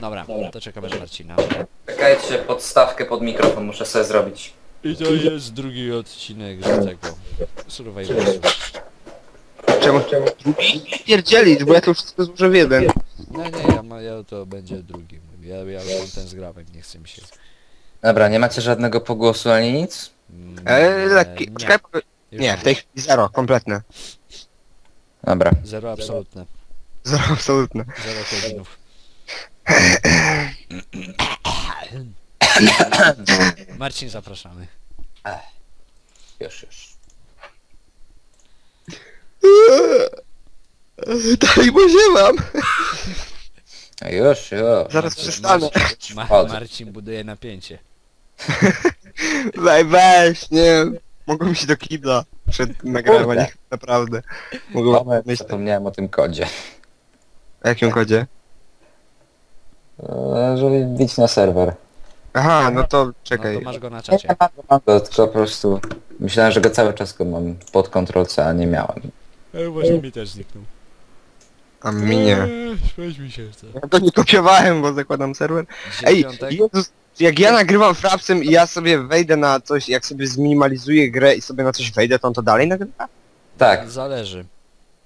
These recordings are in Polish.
Dobra, to czekamy na Marcina. Czekajcie, podstawkę pod mikrofon muszę sobie zrobić. I to jest drugi odcinek z tego Survivorsu. Czemu? Drugi? Pierdzielić, bo ja to wszystko złożę w jeden. No nie, ja, ma, ja to będzie drugi. Ja, ja już mam ten zgrawek, nie chce mi się. Dobra, nie macie żadnego pogłosu ani nic? Mm, Eee, lekki. nie, już Nie, w tej chwili zero, kompletne. Dobra. Zero absolutne. Zero absolutne. Zero kodzinów. Marcin, zapraszamy. Już, już. Dalej bo ziewam. Już, już. Zaraz przestanę. Ma. Marcin buduje napięcie. Weź, weź, nie. Mogłem iść do kibla przed nagrywaniem, naprawdę. Mogłem Moment, myśleć. zapomniałem o tym kodzie. O jakim kodzie? Eee, Żeby wbić na serwer. Aha, no to No czekaj. to masz go na Nie, czacie. mam go, mam go, tylko po prostu myślałem, że go cały czas go mam pod kontrolą a nie miałem. Ale właśnie mi też zniknął. A mi nie. Eee, Śmiać mi się chce. Ja go nie kopiowałem, bo zakładam serwer. Dzisiaj Ej, piątek. Jezus, jak ja nagrywam frapsem i ja sobie wejdę na coś, jak sobie zminimalizuję grę i sobie na coś wejdę, to on to dalej nagrywa? Tak, Zależy.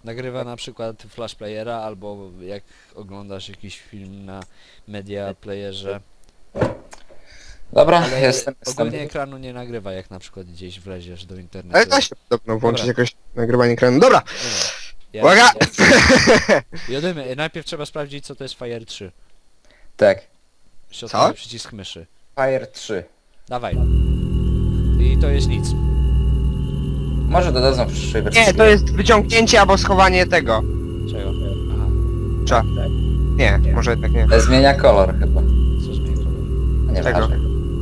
Nagrywa na przykład flash playera albo jak oglądasz jakiś film na media playerze. dobra, Ale jestem, jestem. ogólnie ekranu nie nagrywa jak na przykład gdzieś wleziesz do internetu. Ale da się podobno włączyć Dobra. jakoś nagrywanie ekranu. Dobra. Ja- uwaga! ja-. Najpierw trzeba sprawdzić co to jest Fire 3. Tak. Środkowy Co? przycisk myszy. Fire 3. Dawaj. I to jest nic. Może dodadzą w przyszłej wersji. Nie, to jest wyciągnięcie albo schowanie tego. Czego? Aha. Cza. Nie, może jednak nie. Ale Zmienia kolor chyba. Co zmieni kolor? Nie Czego? ważne.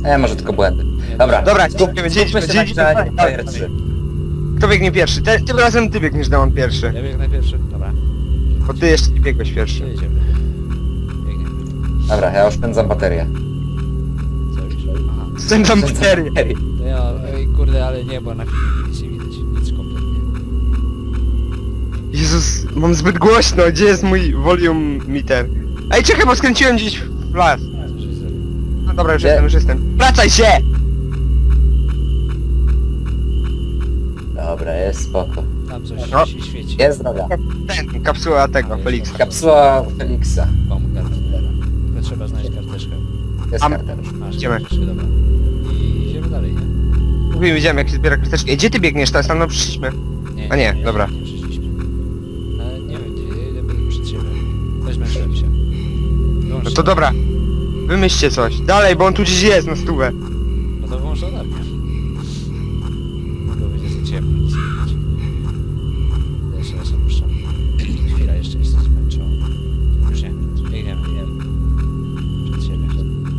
Nie, może tylko błędy. Nie, Dobra, Dobra, skup, dzięki, skupmy się dzięki, na dzięki. graniu Fire 3. Kto biegnie pierwszy? Te, tym razem ty biegniesz, Demon pierwszy. Ja biegnę pierwszy. Dobra. Bo ty jeszcze nie biegłeś pierwszy. Jedziemy. Dobra, ja oszczędzam baterię. Co już? Aha. Zdędzam baterię. To ja, ej, kurde, ale nie, bo na filmie nic nie widać. Jezus, mam zbyt głośno, gdzie jest mój volume meter? Ej, czekaj, bo skręciłem gdzieś w las. No dobra, już Gdzie? jestem, już jestem. Wracaj się! Dobra, jest spoko. Tam coś No. się świeci. Jest droga. Ten, kapsuła tego, Felixa. Kapsuła Felixa. Bomb kartera. Tylko trzeba znaleźć karteczkę. Jest Am- karteczka. Masz Idziemy. dobra. I idziemy dalej, nie? Mówiłem, widziałem jak się zbiera karteczki. Ej, gdzie ty biegniesz? Tam tam przyszliśmy. A nie, dobra. Nie No to dobra. Wymyślcie coś. Dalej, bo on tu gdzieś jest na stówę. No to włącz latarkę. Bo będzie za ciemno, nic nie widać. Jeszcze raz opuszczam. Chwila, jeszcze jestem zmęczony. Już nie, biegniemy, biegniemy. Przed siebie.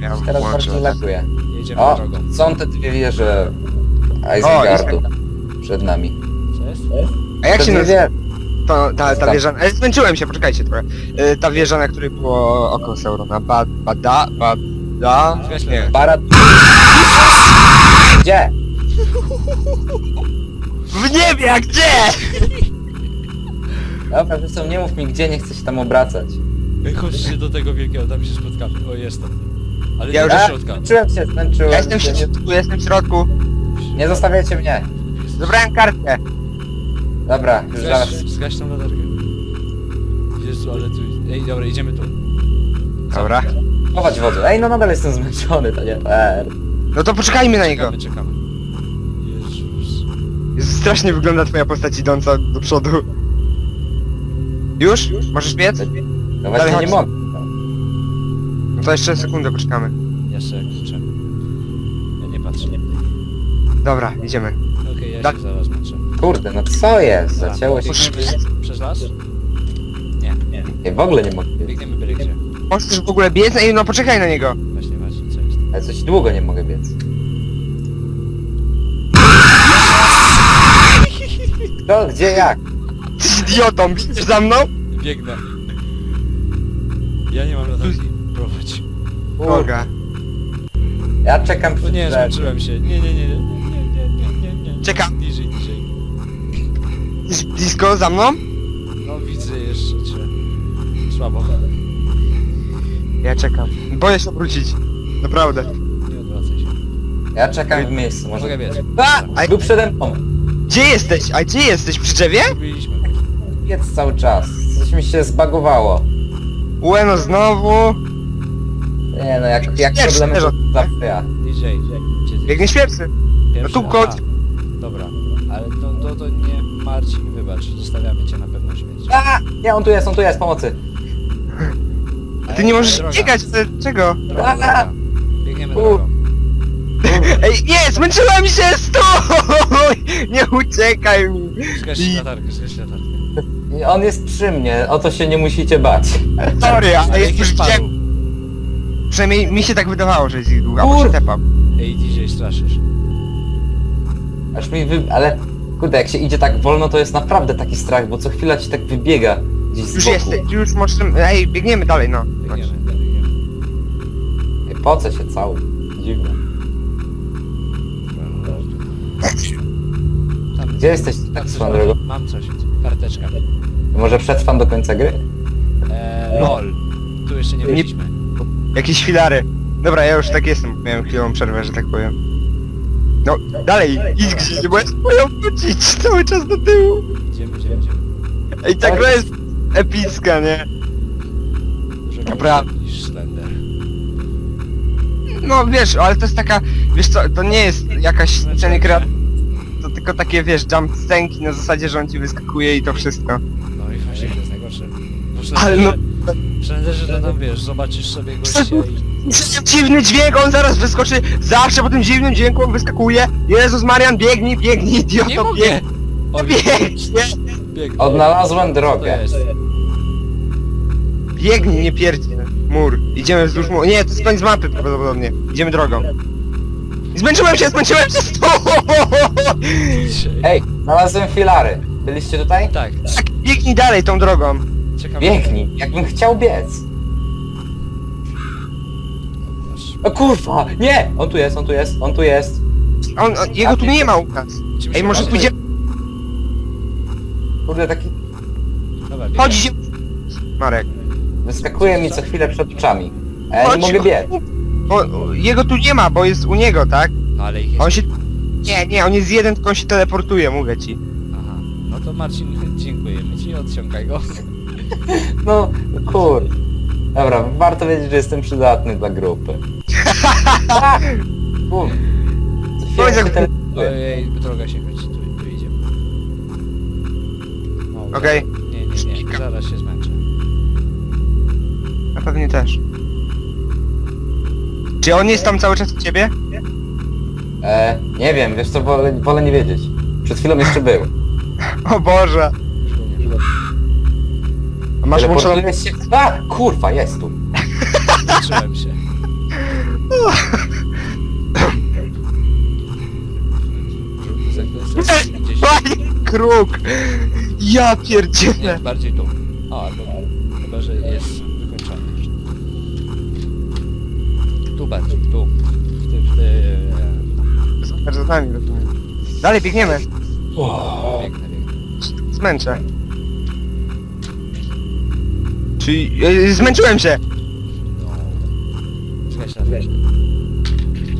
Ja Teraz włączę. bardzo laguje. Jedziemy O, drogą. są te dwie wieże Isengardu przed nami. Co jest? A jak Te się dwie nazywa wieże. To, ta, ta Tam. wieża? Ej, zmęczyłem się, poczekajcie trochę. E, ta wieża, na której było oko Saurona. Ba, bada, bada... Nie. Para... Gdzie? W niebie, a gdzie? Dobra, co, nie mów mi gdzie, nie chcę się tam obracać. Chodźcie do tego wielkiego, tam się spotkamy. O, jestem. Ale Ja nie już- do środka. zmęczyłem się, zmęczyłem Ja jestem w się. środku, jestem w środku. Nie zostawiajcie mnie. Zebrałem kartkę. Dobra, już Zgaś, zaraz. zgaś tą latarkę. Jezu, ale tu... Ej, dobra, idziemy tu. Dobra. Chować wodę. Ej, no nadal jestem zmęczony, to nie fair. No to poczekajmy na niego. Czekamy, czekamy. Jezus. Jezu, strasznie wygląda twoja postać idąca do przodu. Już? Możesz biec? No właśnie Dalej nie chodź. mogę. No to jeszcze sekundę poczekamy. Jeszcze jak krzyczę. Ja nie patrzę. Dobra, idziemy. Okej, ja Da- się zaraz męczę. Kurde, no co jest? Zacięło się. biegniemy Przez las? Nie, nie. Ej, w ogóle nie mogę. biec. Biegniemy byle gdzie. Możesz w ogóle biec? Ej, no poczekaj na niego. Właśnie, właśnie, co jest? Ale coś długo nie mogę biec. Kto, gdzie, jak? Jesteś idiotą, widzisz za mną? Biegnę. Ja nie mam latarki. Prowadź. Boga. Ja czekam przy O nie, drzewach. zmęczyłem się. Nie, nie, nie, nie, nie, nie, nie, nie, nie. Czekam. Jesteś blisko za mną? No widzę jeszcze cię. Słabo. Ja czekam. Boję się obrócić. Naprawdę. Nie odwracaj się. Ja czekam w miejscu, może... Mogę biec. A! A, był przede mną. Gdzie jesteś? A gdzie jesteś? Przy drzewie? Zrobiliśmy. Jedz cały czas. Coś mi się zbagowało. Ueno znowu. Nie no, jak, jak Pierwszy problemy to od- zawsze ja. DJ, gdzie ty? Pierwszy. Pierwszy? no tu kod. Aha, Dobra, ale to, to, to nie... Marcin, wybacz, zostawiamy cię na pewno śmierć. A! Nie, on tu jest, on tu jest, pomocy. A ty nie możesz biegać, to czego? Droga, droga. Biegniemy Kur- drogą. Ej, nie, zmęczyłem się, stój! Nie uciekaj mi. I- latarkę, zgaś latarkę. On jest przy mnie, o to się nie musicie bać. Sorry, ale już jest widziałem, paru. przynajmniej mi się tak wydawało, że jest ich długo, albo Kur- się tepam. Ej, DJ, straszysz. Aż mi wy... ale... Kurde, jak się idzie tak wolno, to jest naprawdę taki strach, bo co chwila ci tak wybiega gdzieś z Już boku. jesteś, już możemy, ej, biegniemy dalej, no. Biegniemy, biegniemy. Ej, Poce się cały. Dziwne. Tam, Gdzie jesteś tam tak coś swoją mam, drogą? mam coś. Karteczka. Może przetrwam do końca gry? Eee, lol. Tu jeszcze nie Nie- byliśmy. Jakieś filary. Dobra, ja już tak jestem, miałem chwilową przerwę, że tak powiem. No, dalej, idź gdzieś, bo ja spróbuję wrócić cały czas do tyłu. Idziemy, idziemy, idziemy. Ej, ta gra jest epicka, nie? Dużo Dobra. więcej niż Slender. No wiesz, ale to jest taka, wiesz co, to nie jest jakaś scena gra, to tylko takie, wiesz, jump scenki na zasadzie, że on ci wyskakuje i to wszystko. No i właśnie to jest najgorsze. Bo Ale no- Slenderze to tam wiesz, zobaczysz sobie gościa i... Dziwny dźwięk, on zaraz wyskoczy, zawsze po tym dziwnym dźwięku on wyskakuje. Jezus Marian, biegnij, biegnij, Nie idioto, mogę! biegnij, O, biegnij, bieg. Odnalazłem To drogę. jest. biegnij, nie pierdź. Mur, idziemy wzdłuż muru, nie, to jest koniec mapy prawdopodobnie, idziemy drogą. Zmęczyłem się, zmęczyłem się. Ej, znalazłem filary. Byliście tutaj? Tak, Tak, biegnij dalej tą drogą. czekam. Biegnij, jakbym chciał biec. O kurwa, nie! On tu jest, on tu jest, on tu jest. On, on, jego tu nie ma u nas. Musimy Ej, się może bawić. pójdziemy, Kurde, taki Dobra, chodź, idziemy. Marek. wyskakuje mi co chwilę przed oczami. A ja nie Chodź, mogę biec. Bo, jego tu nie ma, bo jest u niego, tak? No ale ich jest... On się... Nie, nie, on jest jeden, tylko on się teleportuje, mówię ci. Aha. No to Marcin, dziękujemy ci, odciągaj go. No, kur. Dobra, warto wiedzieć, że jestem przydatny dla grupy. Kur. Co chwilę się teleportuję. Ojej, droga się kończy, tu, tu idziemy. No, Okej. Nie, nie, nie, zaraz się zmęczę. A pewnie też. Czy on jest tam cały czas u ciebie? E, nie wiem, wiesz co, wolę, wolę nie wiedzieć. Przed chwilą jeszcze był. O Boże. Już go nie ma. A masz włączoną... Teleportuje się... A, kurwa, jest tu. Zacząłem się. Panie kruk! Ja Nie, pierdzielę! bardziej tu. O, albo chyba, że jest wykończony. Tu bardziej, tu. W tym, w tym... e, Za nami, rozumiem. Dalej biegniemy. Biegnę, biegnę. Zmęczę. Czyli... e, Zmęczyłem się! No. Na też.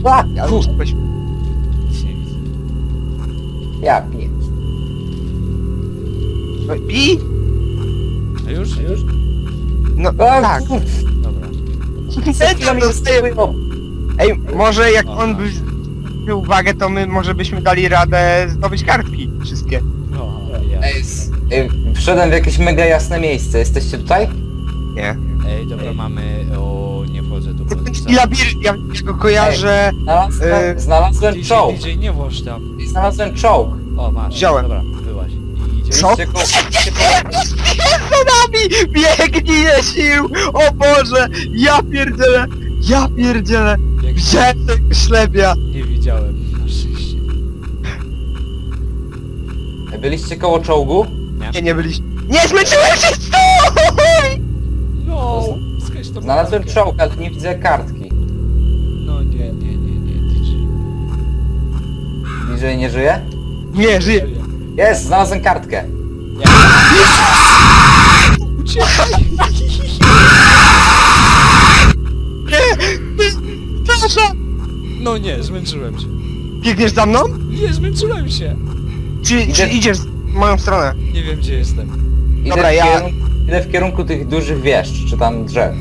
A, Ja kur... już coś... Nic nie widzę. Ja piję. I... A już? A już? No A, tak. Dobra. Chwila mi zostaje... Ej, może jak on by zwrócił uwagę, to my może byśmy dali radę zdobyć kartki wszystkie. No, ja. Ej, s- ej, wszedłem w jakieś mega jasne miejsce. Jesteście tutaj? Nie. Ej, dobra, mamy... O, I labirynt, ja, go kojarzę... Znalazłem, E, znalazłem czołg. DJ, nie włącz tam. Znalazłem czołg. O, masz. Wziąłem. Dobra, wyłaź. Byliście byliście Jest za nami! Biegnij nie sił! O Boże! Ja pierdzielę! Ja pierdzielę! Widziałem tego ślebia! nie widziałem, na szczęście. Byliście koło czołgu? Nie, nie byliśmy... Nie, zmęczyłem się! Stój! to Znalazłem czołg, ale nie widzę kartki. No nie, nie, nie, nie, DJ. Bliżej nie żyje? Nie, żyje! Jest, znalazłem kartkę. Uciekaj! Nie! No nie, zmęczyłem się. Biegniesz za mną? Nie, zmęczyłem się. Czy, Idę. czy idziesz w moją stronę? Nie wiem gdzie jestem. Idę, Dobra, ja- kierunku, idę w kierunku tych dużych wież, czy tam drzew.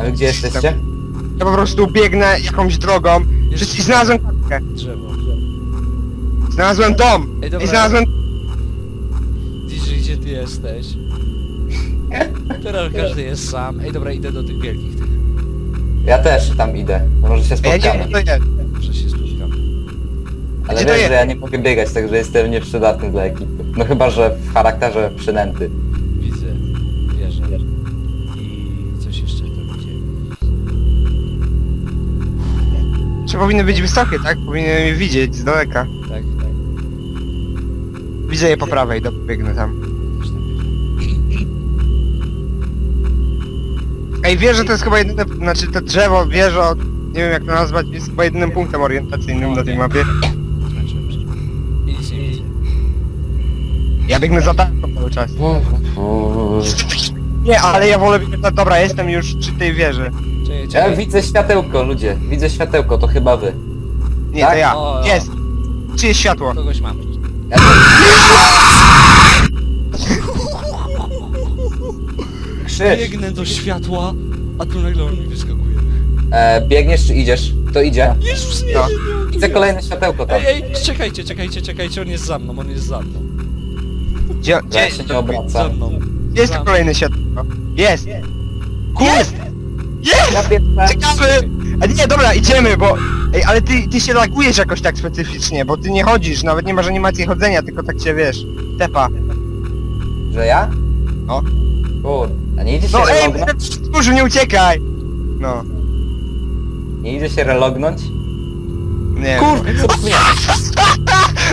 A wy gdzie jesteście? Ja po prostu biegnę jakąś drogą. Jest I znalazłem kartkę. drzewo. Znalazłem dom. Ej, I dobra. znalazłem... DJ, gdzie ty jesteś? Teraz każdy jest sam. Ej, dobra, idę do tych wielkich tych. Ja też tam idę. Może się spotkamy. nie to jest. Może się spotkamy. Ale Gdzie to wiesz, jest? że ja nie mogę biegać, także jestem nieprzydatny dla ekipy. No chyba, że w charakterze przynęty. Powinny być wysokie, tak? Powinien je widzieć z daleka. Tak, tak. Widzę je po prawej, do biegnę tam. Ej, wieża to jest chyba jedyne, znaczy to drzewo, wieża, nie wiem jak to nazwać, jest chyba jedynym punktem orientacyjnym na tej mapie. Ja biegnę za tarką cały czas. Nie, ale ja wolę biegać za... Dobra, jestem już przy tej wieży. Czekaj, Ja widzę światełko, ludzie. Widzę światełko, to chyba wy. Nie, to Tak? ja. O, o. Jest! Czy jest światło? Kogoś mam. Ja też... Krzyż! Biegnę do światła, a tu nagle on mi wyskakuje. E, biegniesz czy idziesz? Kto idzie? Jezus, nie, No. nie, nie. Widzę kolejne światełko tam. Ej, ej, czekajcie, czekajcie, czekajcie, on jest za mną, on jest za mną. Gdzie, Ja gdzie, się nie Za obracam. mną. jest za to mną. kolejne światło? Jest! Jest! Jest! Ciekawy! A nie, dobra, idziemy, bo... Ej, ale ty, ty się lagujesz jakoś tak specyficznie, bo ty nie chodzisz, nawet nie masz animacji chodzenia, tylko tak cię, wiesz, tepa. Że ja? No. Kur... A nie idzie się No ej, relognąć? stwórzu, nie uciekaj! No, Nie idzie się relognąć? nie Kur... co mnie?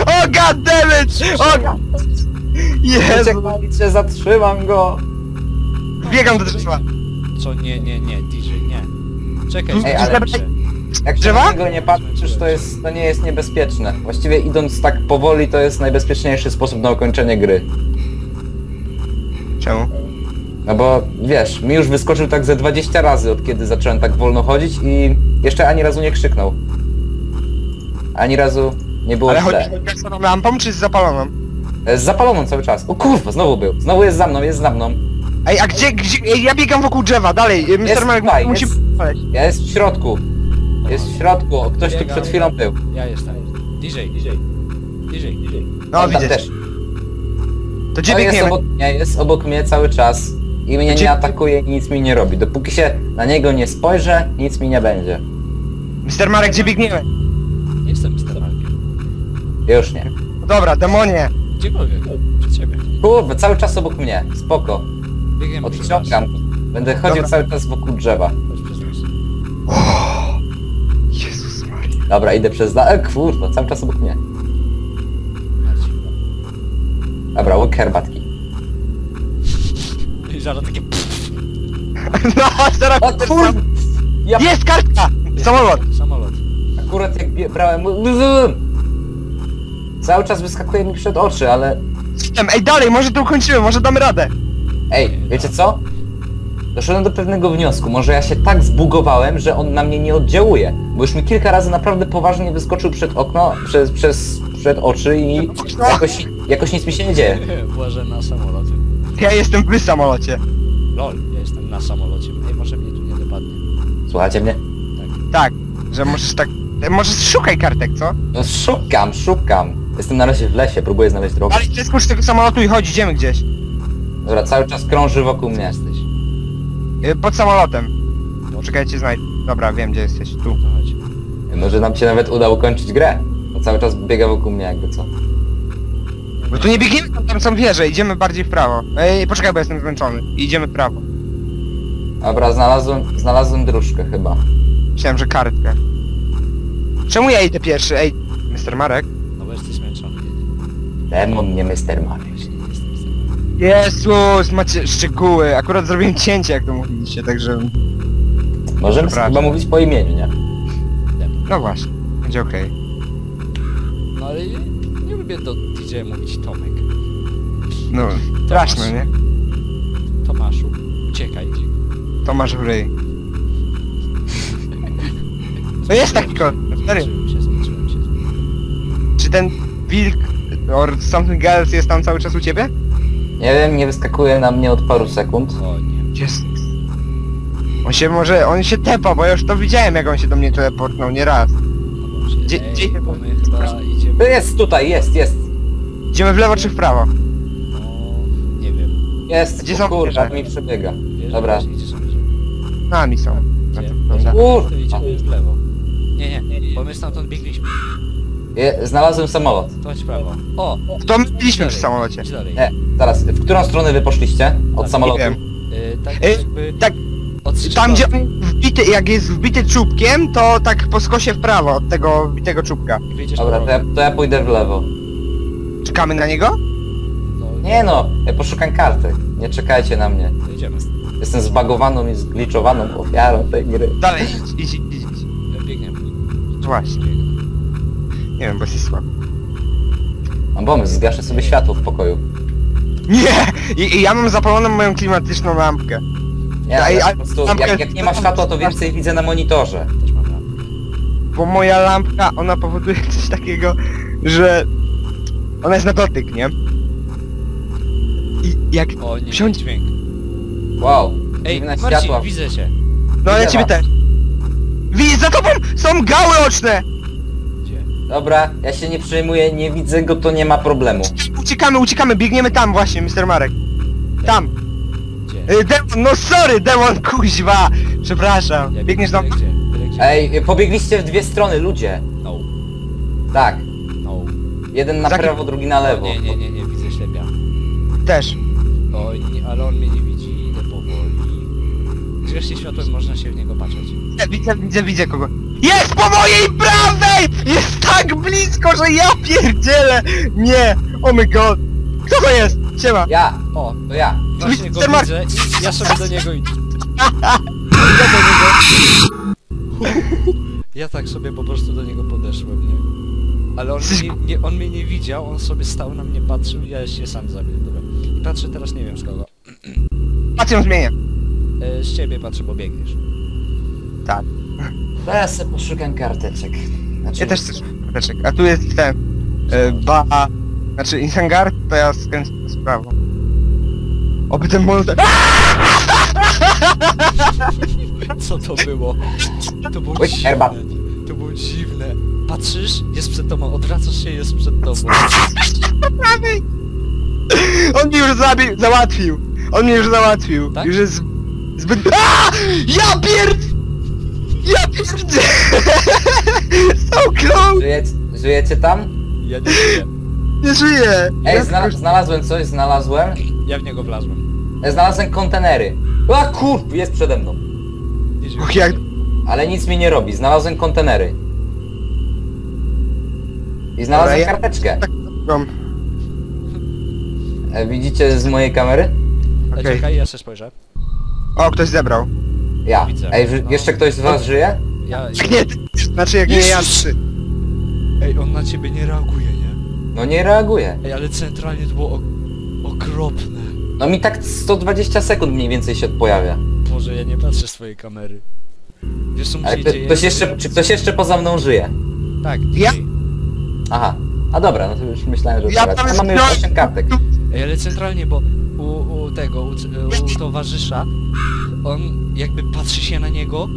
O god damn it! O god... Jezu! Zatrzymam go! Biegam do drzewa. Co? Nie, nie, nie, DJ, nie. Czekaj, Ej, czekaj, ale-. Jak się Drzewa? na niego nie patrzysz, to jest, to nie jest niebezpieczne. Właściwie idąc tak powoli, to jest najbezpieczniejszy sposób na ukończenie gry. Czemu? No bo wiesz, mi już wyskoczył tak ze 20 razy od kiedy zacząłem tak wolno chodzić i jeszcze ani razu nie krzyknął. Ani razu nie było Ale źle. chodzi z lampą czy z zapaloną? Z zapaloną cały czas. O kurwa, znowu był. Znowu jest za mną, jest za mną. Ej, a gdzie, gdzie... Ej, ja biegam wokół drzewa, dalej, Mr. Jest Marek tutaj, musi... jest- Ja jest w środku. Jest w środku. O, Ktoś tu Biegam. przed chwilą był. Ja jestem. DJ, DJ. DJ, DJ. No, On tam widzę. też. To gdzie On jest biegniemy? obok mnie, jest obok mnie cały czas. I mnie Gdzie- nie atakuje i nic mi nie robi. Dopóki się na niego nie spojrzę, nic mi nie będzie. Mr. Marek, gdzie biegniemy? Nie jestem Mr. Markiem. Już nie. No Dobra, demonie. Gdziekolwiek. Przed ciebie. Kurwa, cały czas obok mnie. Spoko. Las. Odciągam. Będę chodził Dobra. cały czas wokół drzewa. Chodź przez las. Jezus Maria. Dobra, idę przez... la- E, kurwa, cały czas obok mnie. Chodź. Dobra, łyk herbatki. I zaraz takie No, zaraz... O kurwa! Ja Jest kartka! Samolot! Samolot. akurat jak bie- brałem... Cały czas wyskakuje mi przed oczy, ale... System, ej dalej, może to ukończymy, może damy radę. Ej, wiecie co? Doszedłem do pewnego wniosku, może ja się tak zbugowałem, że on na mnie nie oddziałuje, bo już mi kilka razy naprawdę poważnie wyskoczył przed okno, przez, przez, przed oczy i jakoś, jakoś nic mi się nie dzieje. Włażę na samolocie. Ja jestem w samolocie. Lol, ja jestem na samolocie. Ej, może mnie tu nie dopadnie. Słuchajcie mnie? Tak, że możesz tak... Może szukaj kartek, co? No szukam, szukam. Jestem na razie w lesie, próbuję znaleźć drogę. Ale przeskocz z tego samolotu i chodź, idziemy gdzieś. Dobra, cały czas krąży wokół mnie. jesteś? E, Pod samolotem. Czekajcie, znajdź. Dobra, wiem gdzie jesteś, tu. To chodź. Może nam się nawet uda ukończyć grę. Bo cały czas biega wokół mnie jakby co. Bo tu nie biegniemy, tam, tam są wieże, idziemy bardziej w prawo. Ej, poczekaj, bo jestem zmęczony. Idziemy w prawo. Dobra, znalazłem, znalazłem dróżkę chyba. Myślałem, że kartkę. Czemu ja idę pierwszy? Ej, Mr. Marek? No bo jesteś zmęczony. Demon, nie Mr. Mario. Jezus, macie szczegóły. Akurat zrobiłem cięcie, jak to mówiliście, także... Możemy Przepraszam. chyba mówić po imieniu, nie? No właśnie, będzie okej. No ale nie, nie lubię do DJ mówić Tomek. No, straszne, nie? Tomaszu, uciekaj. Tomasz w ryj. To jest taki kot, serio. Zmęczyłem się, zmęczyłem się. Czy ten wilk or something else jest tam cały czas u ciebie? Nie wiem, nie wyskakuje na mnie od paru sekund. O nie. Jest. On się może, on się tepa, bo ja już to widziałem jak on się do mnie teleportnął, nie raz. O Boże. Gdzie- Ej, gdzie- bo my chyba idziemy... Jest tutaj, jest, jest. Idziemy w lewo czy w prawo? No... Nie wiem. Jest, Gdzie o są kurwa, wieże? mi przebiega. Wiesz, Dobra. właśnie, Gdzie są wieże? Nami są. Gdzie? Tak wygląda. Kur- To idziemy w lewo. Nie, nie, bo my stamtąd biegliśmy. Je, znalazłem samolot. To chodź w prawo. O! To my byliśmy przy samolocie. Idź dalej. Nie, zaraz, w którą stronę wy poszliście? Od Tak, samolotu? Nie wiem. Y, tak Y, jakby... tak, Od Tam gdzie on wbity, jak jest wbity czubkiem, to tak po skosie w prawo od tego wbitego czubka. Wyjdziesz Dobra, to ja, to ja pójdę w lewo. Czekamy na niego? No, Nie no, ja poszukam karty. Nie czekajcie na mnie. to idziemy. Jestem zbagowaną i zgliczowaną ofiarą tej gry. Dalej, idź, idź, idź, idź. Biegniemy. Właśnie. Nie wiem, bo. Mam pomysł, zgaszę sobie światło w pokoju. Nie! I, I ja mam zapaloną moją klimatyczną lampkę. Nie, Ej, ale ale po prostu, lampkę- jak, jak nie ma światła, to więcej widzę na monitorze. Też mam lampkę. Bo moja lampka, ona powoduje coś takiego, że... Ona jest na dotyk, nie? I jak... O nie, Wsiądź- dźwięk. Wow, Ej, dziwne Marcin, światła. widzę cię. No ale Widzę ciebie was. też. Widzisz, za tobą są gały oczne! Dobra, ja się nie przejmuję, nie widzę go, to nie ma problemu. Uciekamy, uciekamy, biegniemy tam właśnie, Mr. Marek. Tam. Gdzie? Y, demon, no sorry, demon, kuźwa! Przepraszam. Ja Biegniesz do... gdzie? Byle gdzie? Ej, pobiegliście w dwie strony, ludzie. No, Tak, no. jeden na Zaki- prawo, drugi na lewo. Nie, nie, nie, nie, widzę ślepia. Też. Oj, nie, ale on mnie nie widzi, idę powoli. Zgaście światłem, można się w niego patrzeć. Widzę, widzę, widzę kogo. Jest po mojej prawej! Jest tak blisko, że ja pierdzielę! Nie! Oh my god! Kto to jest? Siema! Ja, O, to ja. właśnie go Mr. Mark- widzę i ja sobie do niego idę. Ja do niego... Ja tak sobie po prostu do niego podeszłem, nie? Ale on mnie, nie, on mnie nie widział, on sobie stał na mnie, patrzył i ja się sam zabił, dobra. I patrzę teraz nie wiem z kogo. Patrz ją zmienię. E, z ciebie patrzę, bo biegniesz. Tak. Teraz sobie poszukam karteczek. Znaczy, Ja też chcę karteczek. A tu jest ten... E, ba... Znaczy Isengard, to ja skręcę w prawo. Oby ten monster... Co to było? To było dziwne. To było dziwne. Patrzysz, jest przed tobą, odwracasz się, jest przed tobą. prawej! On mnie już zabił, załatwił! On mnie już załatwił. Tak? Już jest zbyt... A! Ja pierd... So close! Żyjecie, żyjecie tam? Ja nie wiem. Nie żyję! Ej, tylko- znalazłem coś, znalazłem. Ja w niego wlazłem. E, Znalazłem kontenery. A kur, jest przede mną. Och, jak... Ale nic mi nie robi, znalazłem kontenery. I znalazłem Dobra, ja- karteczkę. Mam. E, Widzicie z mojej kamery? Okay. Okej. Czekaj, ja się spojrzę. O, ktoś zebrał. Ja. Widzę. Ej, No. jeszcze ktoś z was żyje? Ja... Nie, znaczy jak nie ja trzy. Ej, on na ciebie nie reaguje, nie? No nie reaguje. Ej, ale centralnie to było ok okropne. No mi tak 120 sekund mniej więcej się pojawia. Boże, ja nie patrzę swojej kamery. Wiesz co mu Ale się kto, dzieje? ktoś jeszcze, czy ktoś jeszcze poza mną żyje? Tak, Ja-. Aha. A dobra, no to już myślałem, że Ja tam jest mamy już broń. 8 kartek. Ej, ale centralnie, bo u, u tego, u, u towarzysza, on jakby patrzy się na niego,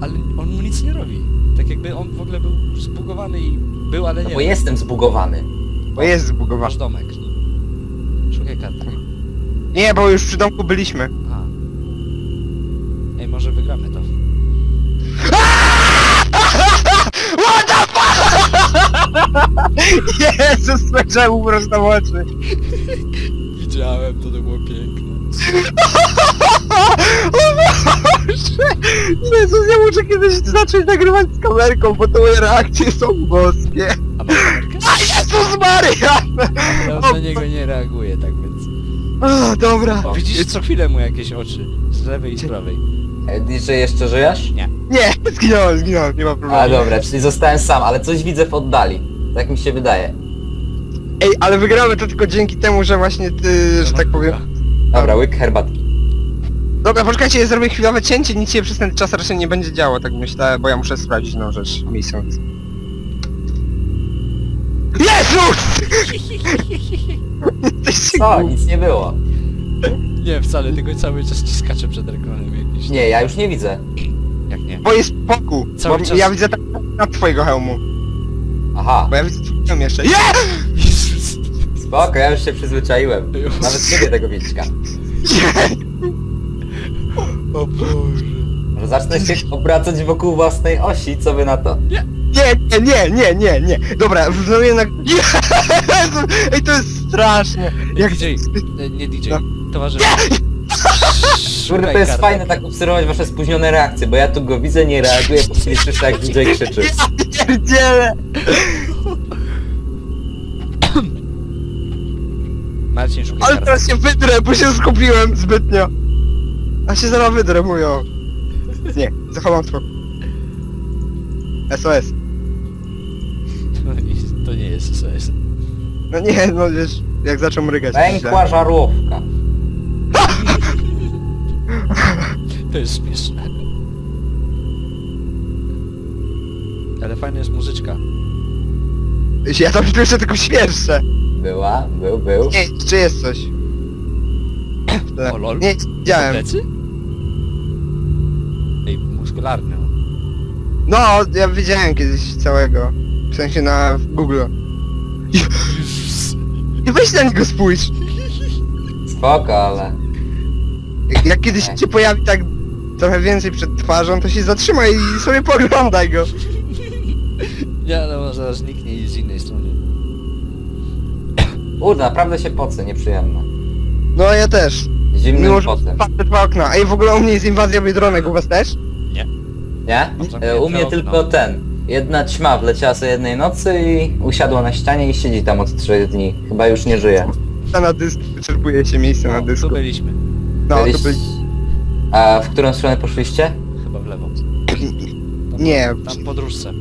ale on mu nic nie robi. Tak jakby on w ogóle był zbugowany i był, ale No nie. bo jestem zbugowany. Bo jest zbugowany. Masz domek. Szukaj karty. Nie, bo już przy domku byliśmy. A. Ej, może wygramy to. What the fuck? Jezus, mu prosto w oczy. Widziałem, to, to było piękne. O Boże! Jezus, ja muszę kiedyś zacząć nagrywać z kamerką, bo te moje reakcje są boskie. A masz kamerkę? A Jezus Maria! Ja na niego nie reaguję, tak więc... O, dobra. O, widzisz co chwilę mu jakieś oczy. Z lewej i z prawej. E, DJ jeszcze żyjesz? Nie. Nie, zginąłem, zginąłem, nie ma problemu. A dobra, czyli zostałem sam, ale coś widzę w oddali. Tak mi się wydaje. Ej, ale wygramy to tylko dzięki temu, że właśnie ty, że tak powiem... Dobra, łyk herbatki. Dobra, poczekajcie, ja zrobię chwilowe cięcie, nic się przez ten czas raczej nie będzie działo, tak myślę, bo ja muszę sprawdzićną rzecz miesiąc. Jezus! Jesteście Co? głupi. Nic nie było. Nie, wcale, tylko cały czas ci skacze przed ekranem jakiś. Nie, ja już nie widzę. Jak nie? Bo jest spokój, Cały bo czas- ja widzę tak na twojego hełmu, Aha, bo ja widzę twój hełm jeszcze. Spoko, ja już się przyzwyczaiłem. Nawet lubię tego widziczka. O Boże. Może zacznę się obracać wokół własnej osi, co wy na to? Nie, nie, nie, nie, nie, nie. Dobra, wznowię na... Jezu, Ej, to jest strasznie. Jak... DJ, e, nie DJ, No. towarzysz. Kurde, to jest fajne tak obserwować wasze spóźnione reakcje, bo ja tu go widzę, nie reaguję, po chwili słyszę jak DJ krzyczy. Ja pierdzielę! Marcin, szukaj Ale teraz się wydrę, bo się skupiłem zbytnio. A się zaraz wydrę, mówią. Nie, zachowam spokój. SOS. To nie- To nie jest SOS. No nie, no wiesz, jak zaczął mrygać. Pękła żarłowka. To jest śmieszne. Ale fajna jest muzyczka. Ja tam jeszcze tylko świerszczę. Była, był, był. Nie, czy jest coś? O lol. Nie, widziałem. Plecy? Ej, muskularny. on. No, ja widziałem kiedyś całego. W sensie na Google. I weź na niego spójrz. Spoko, ale... Jak, jak kiedyś się pojawi tak trochę więcej przed twarzą, to się zatrzymaj i sobie poglądaj go. Nie, no zaraz zniknie i z innej strony. Kurde, naprawdę się pocę, nieprzyjemne. No ja też. Zimnym Mimo, że potem. patrzę dwa okna. Ej, w ogóle u mnie jest inwazja biedronek, u was też? Nie? Zamknięte E, U mnie okno. tylko ten. Jedna ćma wleciała sobie jednej nocy i usiadła na ścianie i siedzi tam od trzech dni. Chyba już nie żyje. Ta na dysk, wyczerpuje się miejsce na No, dysku. tu byliśmy. No, to Byliś- byli... A w którą stronę poszliście? Chyba w lewo. Nie. Tam po dróżce.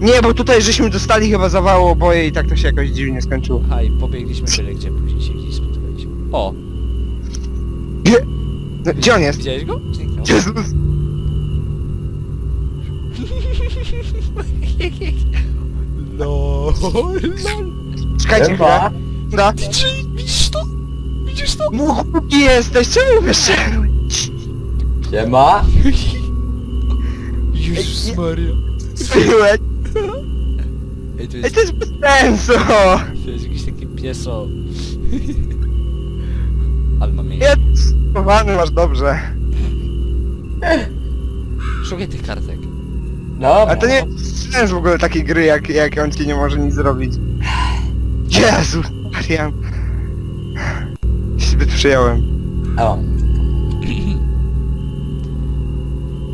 Nie, bo tutaj żeśmy dostali chyba zawału oboje i tak to się jakoś dziwnie skończyło. A i pobiegliśmy byle gdzie, później się gdzieś spotkaliśmy. O! No, gdzie on jest? Widziałeś go? Zniknął. Jezus! No. Czekajcie Chyba. chwilę. Da. DJ, widzisz to? Widzisz to? No głupi jesteś, czemu wyszedłeś? Siema. Jezus Maria. Byłeś? Ej, to Ej, jest, to jest bez sensu! to jest jakiś taki pieso. Ale mam miejsce. Jest masz dobrze. Szukaj tych kartek. Dobra. Ale to nie jest sens w ogóle takiej gry, jak, jak on ci nie może nic zrobić. Jezu, Marian. Zbyt przyjąłem. O,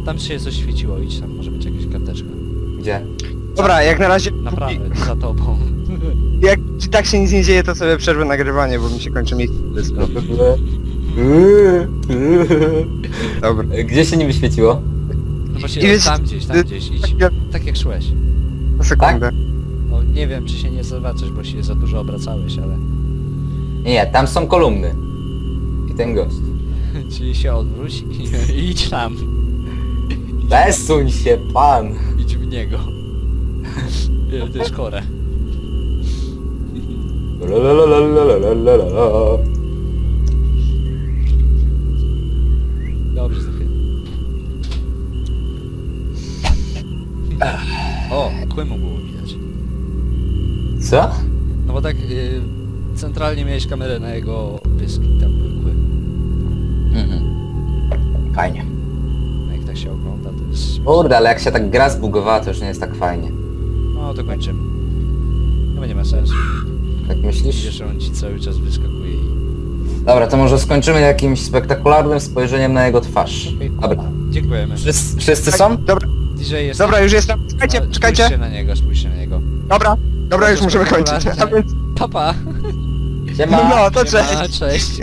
Tam się coś świeciło, idź tam, może być jakaś karteczka. gdzie? Dobra, jak na razie... Naprawdę, za tobą. Jak ci tak się nic nie dzieje, to sobie przerwę nagrywanie, bo mi się kończy miejsce dysku. Dobra. Gdzie się nie wyświeciło? No właśnie, I wiecie- tam gdzieś, tam gdzieś, idź. Tak jak szłeś. Na sekundę. No nie wiem, czy się nie zobaczysz, bo się za dużo obracałeś, ale... Nie, tam są kolumny. I ten gość. Czyli się odwróć i idź tam. Przesuń się, pan. Idź w niego. Nie, To jest chore. Lalalalalalala. Dobrze, chwilę. O, kły mu było widać. Co? No bo tak y, centralnie miałeś kamerę na jego pysk i tam były kły. Mhm. Fajnie. No jak tak się ogląda, to jest... śmieszne. Kurde, ale jak się tak gra zbugowała, to już nie jest tak fajnie. No to kończymy. Chyba nie ma sensu. Tak myślisz? Jeszcze on ci cały czas wyskakuje i... Dobra, to może skończymy jakimś spektakularnym spojrzeniem na jego twarz. Okej. Dobra. Dziękujemy. Wszyscy, wszyscy są? Dobra, DJ jest... dobra, już jestem. Czekajcie, No, czekajcie. Spójrzcie na niego, spójrzcie na niego. Dobra, dobra, już możemy kończyć. A więc, Papa! Siema. no to Siema, cześć. cześć.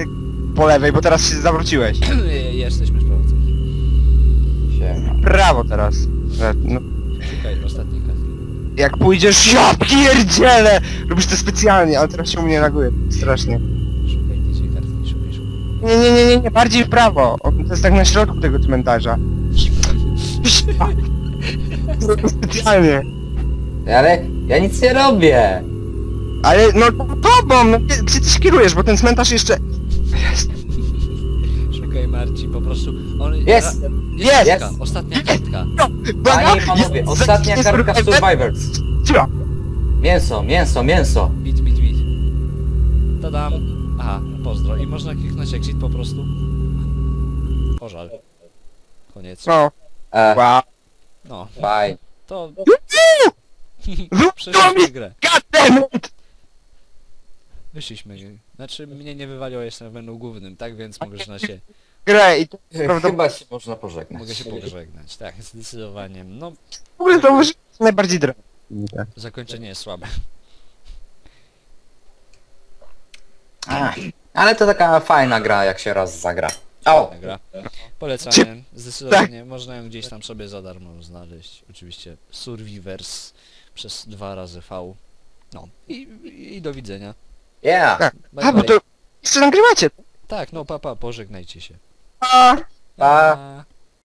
Po lewej, bo teraz się zawróciłeś. Jesteśmy z powrotem. Siema. Prawo teraz. E, No. Jak pójdziesz, ja pierdzielę! Robisz to specjalnie, ale teraz się u mnie reaguje. Strasznie. Szukaj DJ kartki, szukaj, szukaj. Nie, nie, nie, nie, nie, bardziej w prawo. O, To jest tak na środku tego cmentarza. Specjalnie. Ale ja nic nie robię. Ale no tobą, no, gdzie, gdzie ty się kierujesz, bo ten cmentarz jeszcze... Jest. Marcin, po prostu... On... Jest! Ra- Jest! kartka, Ostatnia kartka. Panie i panowie, Jest- ostatnia jest- kartka jest- Survivors. Cio. Mięso, mięso, mięso. Bit, bit, bit. Tadam. Aha, pozdro. I można kliknąć exit po prostu. O żal. Koniec. No, E, wow. No, bye. to... Wyłączyło Przeszliśmy mi grę. goddammit! Wyszliśmy. Znaczy, mnie nie wywaliło, jestem w menu głównym, tak? Więc można się... Grę i to Prawda- Chyba się można pożegnać. Mogę się pożegnać. Tak, zdecydowanie. No, w ogóle to może najbardziej drę. zakończenie jest słabe. Ach, Ale to taka fajna gra, jak się raz zagra. O! Gra. Polecamy. Zdecydowanie można ją gdzieś tam sobie za darmo znaleźć. Oczywiście Survivors przez dwa razy V. No i, i do widzenia. Yeah! Tak. Bye, A, bo bye. to... Jeszcze nagrywacie. Tak, no papa, pożegnajcie się. A. Pa.